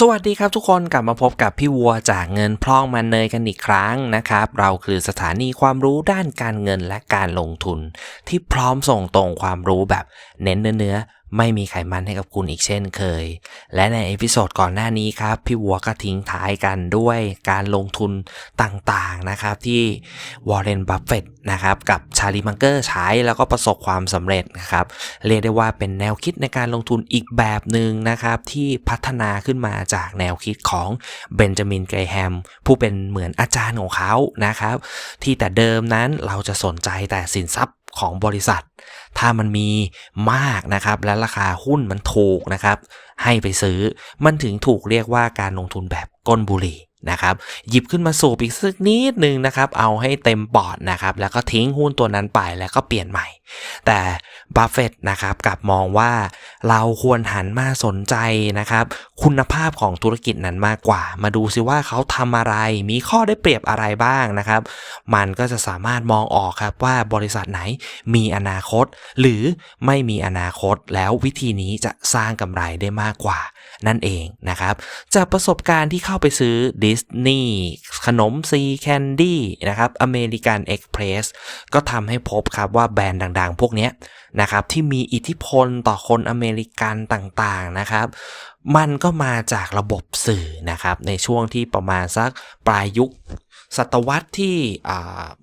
สวัสดีครับทุกคนกลับมาพบกับพี่วัวจากเงินพร่องมันเนยกันอีกครั้งนะครับ เราคือสถานีความรู้ด้านการเงินและการลงทุน ที่พร้อมส่งตรงความรู้แบบเน้นเนื้อ ไม่มีไขมันให้กับคุณอีกเช่นเคย และในเอพิโซดก่อนหน้านี้ครับ พี่วัวก็ทิ้งท้ายกันด้วยการลงทุนต่างๆนะครับที่วอร์เรน บัฟเฟตนะครับกับชาลีมังเกอร์ใช้แล้วก็ประสบความสำเร็จนะครับ เรียกได้ว่าเป็นแนวคิดในการลงทุนอีกแบบหนึ่งนะครับที่พัฒนาขึ้นมาจากแนวคิดของเบนจามินเกรแฮมผู้เป็นเหมือนอาจารย์ของเขานะครับที่แต่เดิมนั้นเราจะสนใจแต่สินทรัพย์ ของบริษัท ถ้ามันมีมากนะครับและราคาหุ้นมันถูกนะครับ ให้ไปซื้อมันถึงถูกเรียกว่าการลงทุนแบบก้นบุหรี่ นะครับหยิบขึ้นมาสูบอีกสักนิดนึงนะครับเอาให้เต็มปอดนะครับแล้วก็ทิ้งหุ้นตัวนั้นไปแล้วก็เปลี่ยนใหม่ แต่บัฟเฟตนะครับกลับมองว่าเราควรหันมาสนใจนะครับคุณภาพของธุรกิจนั้นมากกว่า มาดูซิว่าเขาทำอะไร มีข้อได้เปรียบอะไรบ้างนะครับ มันก็จะสามารถมองออกครับว่าบริษัทไหนมีอนาคต หรือไม่มีอนาคตแล้ววิธีนี้จะสร้างกำไรได้มากกว่า นั่นเองนะครับ จากประสบการณ์ที่เข้าไปซื้อดิสนีย์ขนมซีแคนดี้นะครับอเมริกันเอ็กเพรสก็ทำให้พบครับว่าแบรนด์ดังๆ พวกนี้นะครับที่มีอิทธิพลต่อคนอเมริกันต่างๆนะครับมันก็มาจากระบบสื่อนะครับในช่วงที่ประมาณสักปลายยุค ศตวรรษที่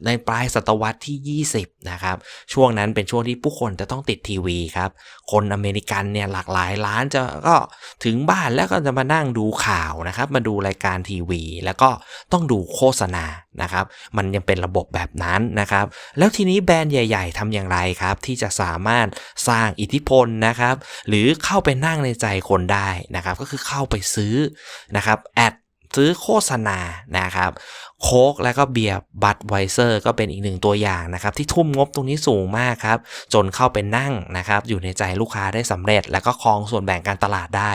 ในปลายศตวรรษที่ 20 นะครับ ช่วงนั้นเป็นช่วงที่ผู้คนจะต้องติดทีวีครับ คนอเมริกันเนี่ยหลากหลายล้านจะก็ถึงบ้านแล้วก็จะมานั่งดูข่าวนะครับ มาดูรายการทีวี แล้วก็ต้องดูโฆษณานะครับ มันยังเป็นระบบแบบนั้นนะครับ แล้วทีนี้แบรนด์ใหญ่ ๆทำอย่างไรครับ ที่จะสามารถสร้างอิทธิพลนะครับ หรือเข้าไปนั่งในใจคนได้นะครับ ก็คือเข้าไปซื้อนะครับแอดซื้อโฆษณานะครับ โค้กและก็เบียร์บัตไวเซอร์ก็เป็นอีกหนึ่งตัวอย่างนะครับ ที่ทุ่มงบตรงนี้สูงมากครับ จนเข้าไปนั่งนะครับ อยู่ในใจลูกค้าได้สำเร็จ แล้วก็ครองส่วนแบ่งการตลาดได้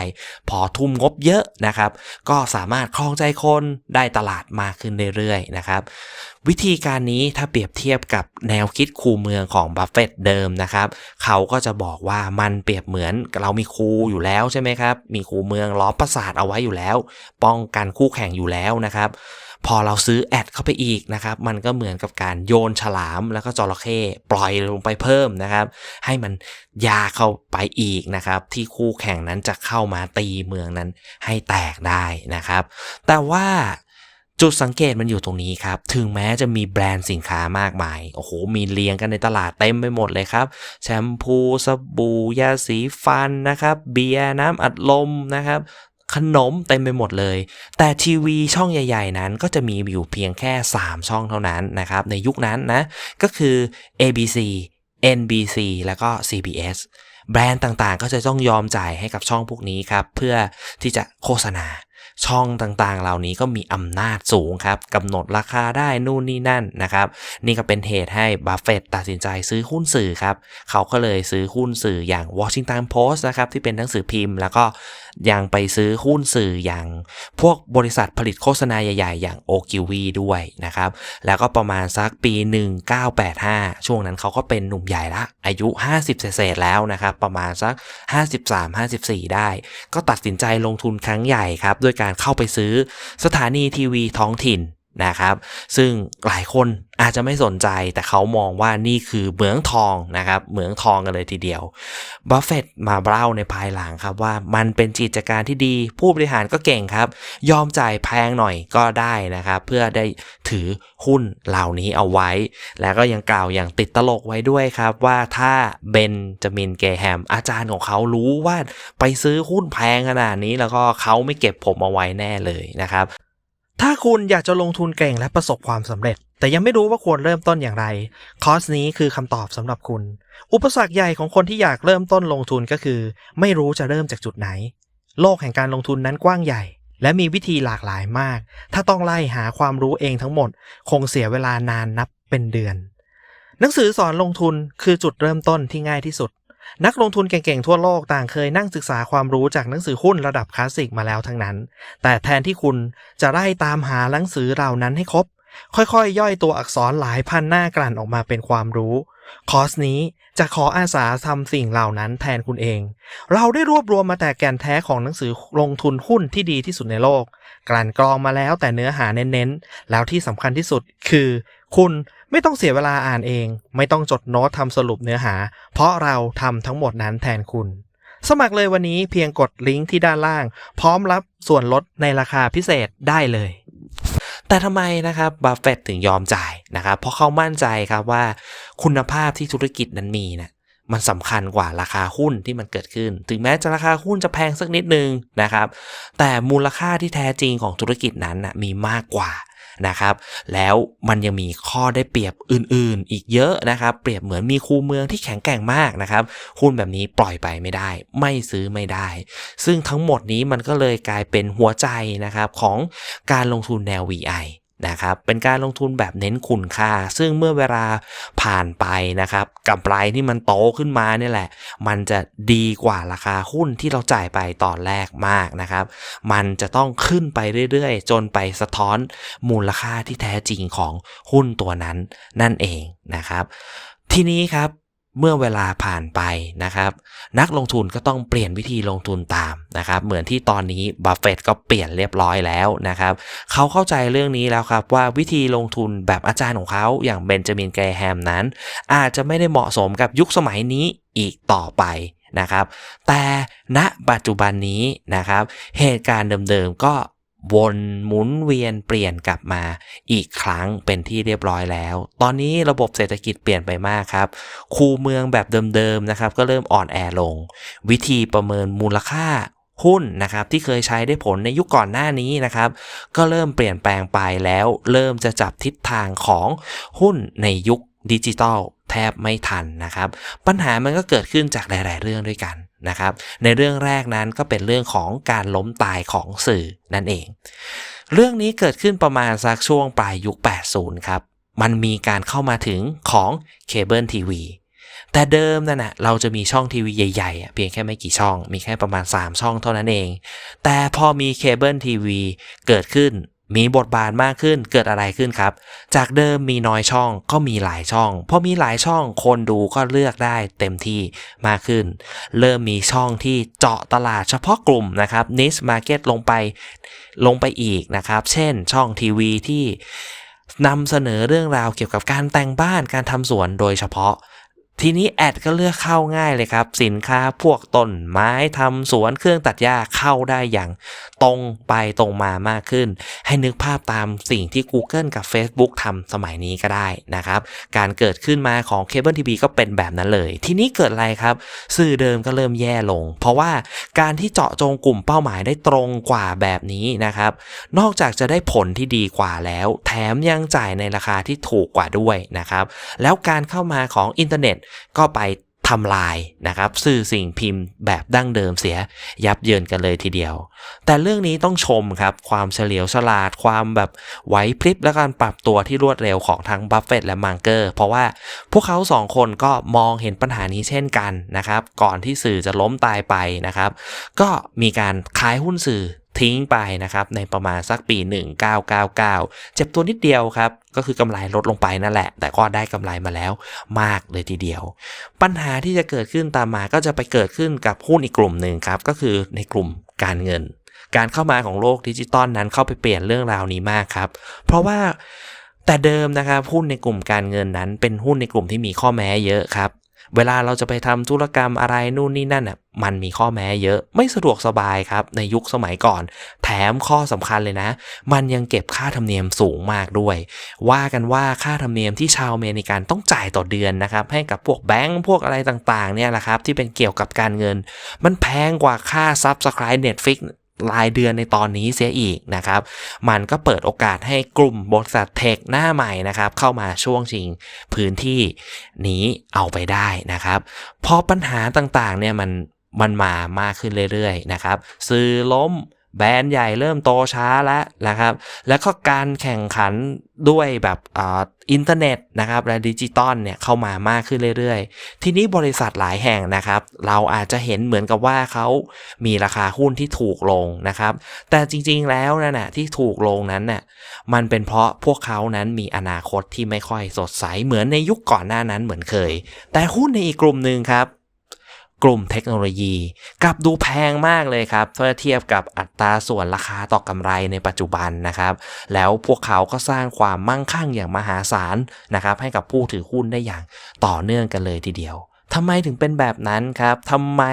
พอทุ่มงบเยอะนะครับ ก็สามารถครองใจคนได้ตลาดมากขึ้นเรื่อยๆนะครับวิธีการนี้ถ้าเปรียบเทียบกับแนวคิดคูเมืองของบัฟเฟตเดิมนะครับ เขาก็จะบอกว่ามันเปรียบเหมือนเรามีคูอยู่แล้วใช่ไหมครับ มีคูเมืองล้อมประสาทเอาไว้อยู่แล้ว ป้องกันคู่แข่งอยู่แล้วนะครับ พอเราซื้อแอดเข้าไปอีกนะครับ มันก็เหมือนกับการโยนฉลามแล้วก็จระเข้ปล่อยลงไปเพิ่มนะครับ ให้มันยาเข้าไปอีกนะครับ ที่คู่แข่งนั้นจะเข้ามาตีเมืองนั้นให้แตกได้นะครับ แต่ว่าจุดสังเกตมันอยู่ตรงนี้ครับ ถึงแม้จะมีแบรนด์สินค้ามากมาย โอ้โห มีเรียงกันในตลาดเต็มไปหมดเลยครับ แชมพู สบู่ ยาสีฟันนะครับ เบียร์ น้ำอัดลมนะครับ ขนมเต็มไปหมดเลย แต่ทีวีช่องใหญ่ ๆ นั้นก็จะมีอยู่เพียงแค่ 3 ช่องเท่านั้นนะครับ ในยุคนั้นนะ ก็คือ ABC NBC แล้วก็ CBS แบรนด์ต่างๆ ก็จะต้องยอมจ่ายให้กับช่องพวกนี้ครับ เพื่อที่จะโฆษณาช่องต่างๆ เหล่านี้ก็มีอำนาจสูงครับกำหนดราคาได้นู่นนี่นั่นนะครับ นี่ก็เป็นเหตุให้บัฟเฟตตัดสินใจซื้อหุ้นสื่อครับ เขาก็เลยซื้อหุ้นสื่ออย่าง Washington Post นะครับ ที่เป็นหนังสือพิมพ์ แล้วก็ยังไปซื้อหุ้นสื่ออย่างพวกบริษัทผลิตโฆษณาใหญ่ๆ อย่างโอกิวีด้วยนะครับ แล้วก็ประมาณสักปี 1985 ช่วงนั้นเขาก็เป็นหนุ่มใหญ่ละ อายุ 50 เศษแล้วนะครับ ประมาณสัก 53-54 ได้ ก็ตัดสินใจลงทุนครั้งใหญ่ครับ ด้วยการเข้าไปซื้อสถานีทีวีท้องถิ่น นะครับ ซึ่งหลายคนอาจจะไม่สนใจแต่เขามองว่านี่คือเหมืองทองนะครับเหมืองทองกันเลยทีเดียวบัฟเฟตมาเล่าในภายหลังครับว่ามันเป็นกิจการที่ดีผู้บริหารก็เก่งครับ ยอมจ่ายแพงหน่อยก็ได้นะครับ เพื่อได้ถือหุ้นเหล่านี้เอาไว้ แล้วก็ยังกล่าวอย่างติดตลกไว้ด้วยครับว่าถ้าเบนจามินเกแฮมอาจารย์ของเขารู้ว่าไปซื้อหุ้นแพงขนาดนี้แล้วก็เขาไม่เก็บผมเอาไว้แน่เลยนะครับ ถ้าคุณอยากจะลงทุนเก่งและประสบความสำเร็จ แต่ยังไม่รู้ว่าควรเริ่มต้นอย่างไร คอร์สนี้คือคำตอบสำหรับคุณ อุปสรรคใหญ่ของคนที่อยากเริ่มต้นลงทุนก็คือ ไม่รู้จะเริ่มจากจุดไหน โลกแห่งการลงทุนนั้นกว้างใหญ่ และมีวิธีหลากหลายมาก ถ้าต้องไล่หาความรู้เองทั้งหมด คงเสียเวลานานนับเป็นเดือน หนังสือสอนลงทุนคือจุดเริ่มต้นที่ง่ายที่สุด นักลงทุนเก่งๆ ทั่วโลกต่างเคยนั่งศึกษาความรู้จากหนังสือหุ้นระดับคลาสสิกมาแล้วทั้งนั้น แต่แทนที่คุณจะไล่ตามหาหนังสือเหล่านั้นให้ครบ ค่อยๆย่อยตัวอักษรหลายพันหน้ากลั่นออกมาเป็นความรู้ คอร์สนี้จะขออาสาทำสิ่งเหล่านั้นแทนคุณเอง เราได้รวบรวมมาแต่แก่นแท้ของหนังสือลงทุนหุ้นที่ดีที่สุดในโลก กลั่นกรองมาแล้วแต่เนื้อหาเน้นๆ แล้วที่สำคัญที่สุดคือ คุณ ไม่ต้องเสียเวลาอ่านเอง ไม่ต้องจดโน้ตทำสรุปเนื้อหา เพราะเราทำทั้งหมดนั้นแทนคุณ สมัครเลยวันนี้เพียงกดลิงก์ที่ด้านล่าง พร้อมรับส่วนลดในราคาพิเศษได้เลย แต่ทำไมนะครับบัฟเฟตถึงยอมจ่ายนะครับ เพราะเขามั่นใจครับว่า คุณภาพที่ธุรกิจนั้นมีนะมันสำคัญกว่าราคาหุ้นที่มันเกิดขึ้น ถึงแม้จะราคาหุ้นจะแพงสักนิดนึงนะครับ แต่มูลค่าที่แท้จริงของธุรกิจนั้นนะมีมากกว่า นะครับ แล้วมันยังมีข้อได้เปรียบอื่นๆ อีกเยอะนะครับ เปรียบเหมือนมีคูเมืองที่แข็งแกร่งมากนะครับหุ้นแบบนี้ปล่อยไปไม่ได้ ไม่ซื้อไม่ได้ ซึ่งทั้งหมดนี้มันก็เลยกลายเป็นหัวใจนะครับของการลงทุนแนว VI นะครับเป็นการลงทุนแบบเน้นคุณค่า ซึ่งเมื่อเวลาผ่านไปนะครับกำไรที่มันโตขึ้นมาเนี่ยแหละ มันจะดีกว่าราคาหุ้นที่เราจ่ายไปตอนแรกมากนะครับ มันจะต้องขึ้นไปเรื่อยๆ จนไปสะท้อนมูลค่าที่แท้จริงของหุ้นตัวนั้นนั่นเองนะครับ ทีนี้ครับ เมื่อเวลาผ่านไปนะครับ นักลงทุนก็ต้องเปลี่ยนวิธีลงทุนตามนะครับ เหมือนที่ตอนนี้บัฟเฟตก็เปลี่ยนเรียบร้อยแล้วนะครับ เขาเข้าใจเรื่องนี้แล้วครับว่าวิธีลงทุนแบบอาจารย์ของเขาอย่างเบนจามินแกรแฮมนั้น อาจจะไม่ได้เหมาะสมกับยุคสมัยนี้อีกต่อไปนะครับ แต่ณปัจจุบันนี้นะครับ เหตุการณ์เดิมๆก็ วนหมุนเวียนเปลี่ยนกลับมาอีกครั้งเป็นที่เรียบร้อยแล้ว ตอนนี้ระบบเศรษฐกิจเปลี่ยนไปมากครับ คูเมืองแบบเดิมๆนะครับ ก็เริ่มอ่อนแอลง วิธีประเมินมูลค่าหุ้นนะครับที่เคยใช้ได้ผลในยุคก่อนหน้านี้นะครับ ก็เริ่มเปลี่ยนแปลงไปแล้วเริ่มจะจับทิศทางของหุ้นในยุคดิจิตอลแทบไม่ทันนะครับ ปัญหามันก็เกิดขึ้นจากหลาย ๆ เรื่องด้วยกัน นะครับ ในเรื่องแรกนั้นก็เป็นเรื่องของการล้มตายของสื่อนั่นเอง เรื่องนี้เกิดขึ้นประมาณสักช่วงปลายยุค 80 ครับ มันมีการเข้ามาถึงของเคเบิลทีวีแต่เดิมนั่นนะเราจะมีช่องทีวีใหญ่ๆ เพียงแค่ไม่กี่ช่อง มีแค่ประมาณ 3 ช่องเท่านั้นเอง แต่พอมีเคเบิลทีวีเกิดขึ้น มีบทบาทมากขึ้นเกิดอะไรขึ้นครับ จากเดิมมีน้อยช่องก็มีหลายช่องพอมีหลายช่องคนดูก็เลือกได้เต็มที่มากขึ้น เริ่มมีช่องที่เจาะตลาดเฉพาะกลุ่มนะครับ niche market ลงไปลงไปอีกนะครับ เช่นช่องทีวีที่นำเสนอเรื่องราวเกี่ยวกับการแต่งบ้านการทำสวนโดยเฉพาะ ทีนี้แอดก็เลือกเข้าง่ายเลยครับ สินค้าพวกต้นไม้ทำสวนเครื่องตัดหญ้าเข้าได้อย่างตรงไปตรงมามากขึ้น ให้นึกภาพตามสิ่งที่ Google กับ Facebook ทำสมัยนี้ก็ได้นะครับ การเกิดขึ้นมาของเคเบิลทีวีก็เป็นแบบนั้นเลย ทีนี้เกิดอะไรครับ สื่อเดิมก็เริ่มแย่ลง เพราะว่าการที่เจาะจงกลุ่มเป้าหมายได้ตรงกว่าแบบนี้นะครับ นอกจากจะได้ผลที่ดีกว่าแล้ว แถมยังจ่ายในราคาที่ถูกกว่าด้วยนะครับแล้วการเข้ามาของอินเทอร์เน็ตก็ไปทำลายนะครับสื่อสิ่งพิมพ์แบบดั้งเดิมเสียยับเยินกันเลยทีเดียว แต่เรื่องนี้ต้องชมครับ ความเฉลียวฉลาดความแบบไหวพริบและการปรับตัวที่รวดเร็วของทั้งบัฟเฟตและมังเกอร์ เพราะว่าพวกเขาสองคนก็มองเห็นปัญหานี้เช่นกันนะครับ ก่อนที่สื่อจะล้มตายไปนะครับ ก็มีการขายหุ้นสื่อ ทิ้งไปนะครับในประมาณสักปี 1999 เจ็บตัวนิดเดียวครับ ก็คือกำไรลดลงไปนั่นแหละ แต่ก็ได้กำไรมาแล้วมากเลยทีเดียว ปัญหาที่จะเกิดขึ้นตามมาก็จะไปเกิดขึ้นกับหุ้นอีกกลุ่มหนึ่งครับ ก็คือในกลุ่มการเงิน การเข้ามาของโลกดิจิตอลนั้นเข้าไปเปลี่ยนเรื่องราวนี้มากครับ เพราะว่าแต่เดิมนะครับหุ้นในกลุ่มการเงินนั้นเป็นหุ้นในกลุ่มที่มีข้อแม้เยอะครับ เวลาเราจะไปทำธุรกรรมอะไรนู่นนี่นั่นอะมันมีข้อแม้เยอะไม่สะดวกสบายครับในยุคสมัยก่อน แถมข้อสำคัญเลยนะ มันยังเก็บค่าธรรมเนียมสูงมากด้วย ว่ากันว่าค่าธรรมเนียมที่ชาวเมริกันต้องจ่ายต่อเดือนนะครับให้กับพวกแบงก์พวกอะไรต่างๆเนี่ยแหละครับที่เป็นเกี่ยวกับการเงิน มันแพงกว่าค่า Subscribe Netflix ร รายเดือนในตอนนี้เสียอีกนะครับ มันก็เปิดโอกาสให้กลุ่มบริษัทเทคหน้าใหม่นะครับ เข้ามาช่วงชิงพื้นที่นี้เอาไปได้นะครับ พอปัญหาต่างๆเนี่ยมันมันมามากขึ้นเรื่อยๆนะครับ ซื้อล้ม แบรนด์ใหญ่เริ่มโตช้าแล้วนะครับ แล้วก็การแข่งขันด้วยแบบอ่าอินเทอร์เน็ตนะครับและดิจิตอลเนี่ยเข้ามามากขึ้นเรื่อยๆ ทีนี้บริษัทหลายแห่งนะครับ เราอาจจะเห็นเหมือนกับว่าเขามีราคาหุ้นที่ถูกลงนะครับ แต่จริงๆแล้วนั่นน่ะที่ถูกลงนั้นน่ะมันเป็นเพราะพวกเขานั้นมีอนาคตที่ไม่ค่อยสดใสเหมือนในยุคก่อนหน้านั้นเหมือนเคย แต่หุ้นในอีกกลุ่มหนึ่งครับ กลุ่มเทคโนโลยีกลับดูแพงมากเลยครับเมื่อเทียบกับอัตราส่วนราคาต่อกำไรในปัจจุบันนะครับ แล้วพวกเขาก็สร้างความมั่งคั่งอย่างมหาศาลนะครับ ให้กับผู้ถือหุ้นได้อย่างต่อเนื่องกันเลยทีเดียวทำไมถึงเป็นแบบนั้นครับ ทำไม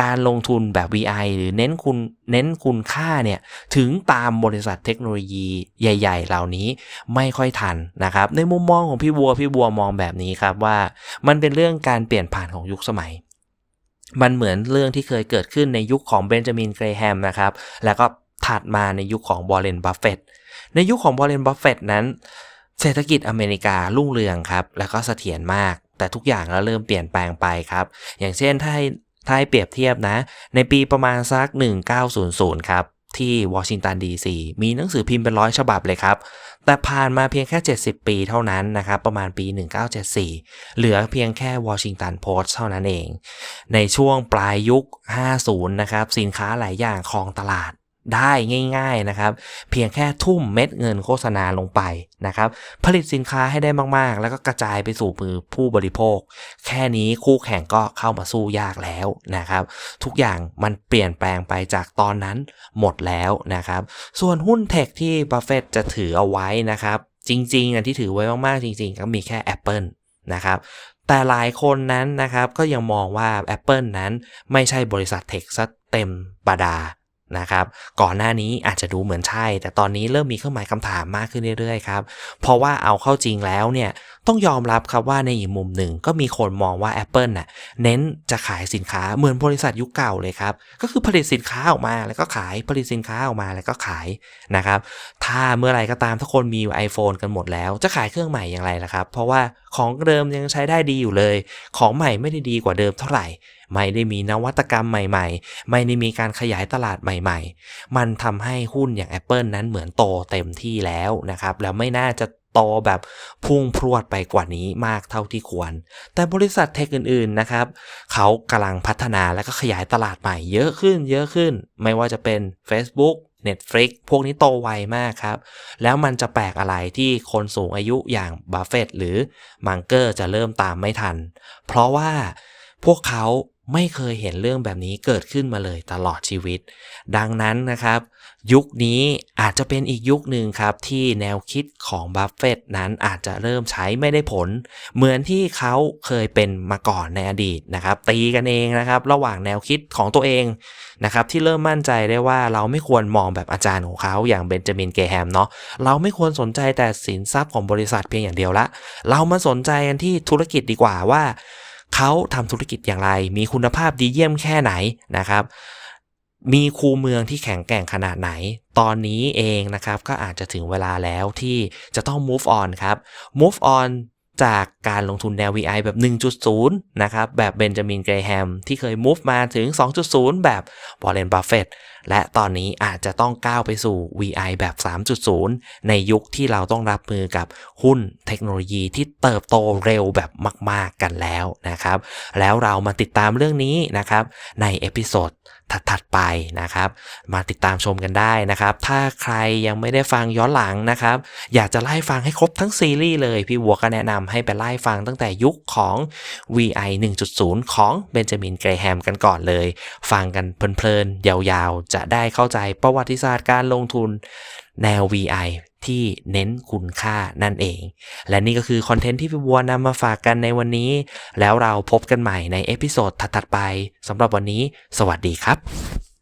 การลงทุนแบบ VI หรือเน้นคุณเน้นคุณค่าเนี่ยถึงตามบริษัทเทคโนโลยีใหญ่ ๆ เหล่านี้ไม่ค่อยทันนะครับ ในมุมมองของพี่บัวพี่บัวมองแบบนี้ครับว่า มันเป็นเรื่องการเปลี่ยนผ่านของยุคสมัย มันเหมือนเรื่องที่เคยเกิดขึ้นในยุคของเบนจามินเกรแฮมนะครับ แล้วก็ถัดมาในยุคของบอเรนบัฟเฟตในยุคของบอเรนบัฟเฟตนั้น เศรษฐกิจอเมริการุ่งเรืองครับ แล้วก็เสถียรมาก แต่ทุกอย่างแล้วเริ่มเปลี่ยนแปลงไปครับ อย่างเช่นถ้าให้ถ้าให้เปรียบเทียบนะ ในปีประมาณสัก 1900 ครับที่วอชิงตันดีซีมีหนังสือพิมพ์เป็นร้อยฉบับเลยครับ แต่ผ่านมาเพียงแค่ 70 ปีเท่านั้นนะครับ ประมาณปี 1974 เหลือเพียงแค่วอชิงตันโพสต์เท่านั้นเอง ในช่วงปลายยุค 50 นะครับ สินค้าหลายอย่างครองตลาด ได้ง่ายๆนะครับ เพียงแค่ทุ่มเม็ดเงินโฆษณาลงไปนะครับ ผลิตสินค้าให้ได้มากๆ แล้วก็กระจายไปสู่มือผู้บริโภค แค่นี้คู่แข่งก็เข้ามาสู้ยากแล้วนะครับ ทุกอย่างมันเปลี่ยนแปลงไปจากตอนนั้นหมดแล้วนะครับ ส่วนหุ้นเทคที่บัฟเฟตจะถือเอาไว้นะครับ จริงๆอะที่ถือไว้มากๆจริง ๆ ก็มีแค่ Apple นะครับแต่หลายคนนั้นนะครับก็ยังมองว่า Apple นั้นไม่ใช่บริษัทเทคซะเต็มปดา นะครับ ก่อนหน้านี้อาจจะดูเหมือนใช่ แต่ตอนนี้เริ่มมีเครื่องหมายคำถามมากขึ้นเรื่อยๆครับ เพราะว่าเอาเข้าจริงแล้วเนี่ย ต้องยอมรับครับว่าในอีกมุมหนึ่งก็มีคนมองว่า Apple น่ะเน้นจะขายสินค้าเหมือนบริษัทยุคเก่าเลยครับ ก็คือผลิตสินค้าออกมาแล้วก็ขายผลิตสินค้าออกมาแล้วก็ขายนะครับ ถ้าเมื่อไรก็ตามถ้าคนมี iPhone กันหมดแล้ว จะขายเครื่องใหม่อย่างไรล่ะครับ เพราะว่าของเดิมยังใช้ได้ดีอยู่เลย ของใหม่ไม่ได้ดีกว่าเดิมเท่าไหร่ไม่ได้มีนวัตกรรมใหม่ๆ ไม่ได้มีการขยายตลาดใหม่ๆ มันทำให้หุ้นอย่าง Apple นั้นเหมือนโตเต็มที่แล้วนะครับ แล้วไม่น่าจะ โตแบบพุ่งพรวดไปกว่านี้มากเท่าที่ควร แต่บริษัทเทคอื่นๆนะครับ เขากำลังพัฒนาและก็ขยายตลาดใหม่เยอะขึ้นเยอะขึ้น ไม่ว่าจะเป็น Facebook Netflix พวกนี้โตไวมากครับ แล้วมันจะแปลกอะไรที่คนสูงอายุอย่างบัฟเฟตหรือมังเกอร์จะเริ่มตามไม่ทัน เพราะว่าพวกเขาไม่เคยเห็นเรื่องแบบนี้เกิดขึ้นมาเลยตลอดชีวิต ดังนั้นนะครับ ยุคนี้อาจจะเป็นอีกยุคหนึ่งครับที่แนวคิดของบัฟเฟตนั้นอาจจะเริ่มใช้ไม่ได้ผล เหมือนที่เขาเคยเป็นมาก่อนในอดีตนะครับตีกันเองนะครับระหว่างแนวคิดของตัวเองนะครับที่เริ่มมั่นใจได้ว่าเราไม่ควรมองแบบอาจารย์ของเขาอย่างเบนจามินเกแฮมเนาะเราไม่ควรสนใจแต่สินทรัพย์ของบริษัทเพียงอย่างเดียวละ เรามาสนใจกันที่ธุรกิจดีกว่าว่าเขาทำธุรกิจอย่างไร มีคุณภาพดีเยี่ยมแค่ไหนนะครับ มีคูเมืองที่แข็งแกร่งขนาดไหน ตอนนี้เองนะครับก็อาจจะถึงเวลาแล้วที่จะต้อง move on ครับ move on จากการลงทุนแนว VI แบบ 1.0 นะครับ แบบเบนจามินเกรแฮมที่เคย move มาถึง 2.0 แบบบอเรนบัฟเฟต และตอนนี้อาจจะต้องก้าวไปสู่ VI แบบ 3.0 ในยุคที่เราต้องรับมือกับหุ้นเทคโนโลยีที่เติบโตเร็วแบบมาก ๆ กันแล้วนะครับ แล้วเรามาติดตามเรื่องนี้นะครับในเอพิโซดถัดๆไปนะครับ มาติดตามชมกันได้นะครับ ถ้าใครยังไม่ได้ฟังย้อนหลังนะครับ อยากจะไล่ฟังให้ครบทั้งซีรีส์เลย พี่วัวก็แนะนำให้ไปไล่ฟังตั้งแต่ยุคของ VI 1.0 ของเบนจามินเกรแฮมกันก่อนเลย ฟังกันเพลินๆยาวๆจะได้เข้าใจประวัติศาสตร์การลงทุนแนว VI ที่เน้นคุณค่านั่นเอง และนี่ก็คือคอนเทนต์ที่พี่บัวนำมาฝากกันในวันนี้ แล้วเราพบกันใหม่ในเอพิโซดถัดๆไปสำหรับวันนี้ สวัสดีครับ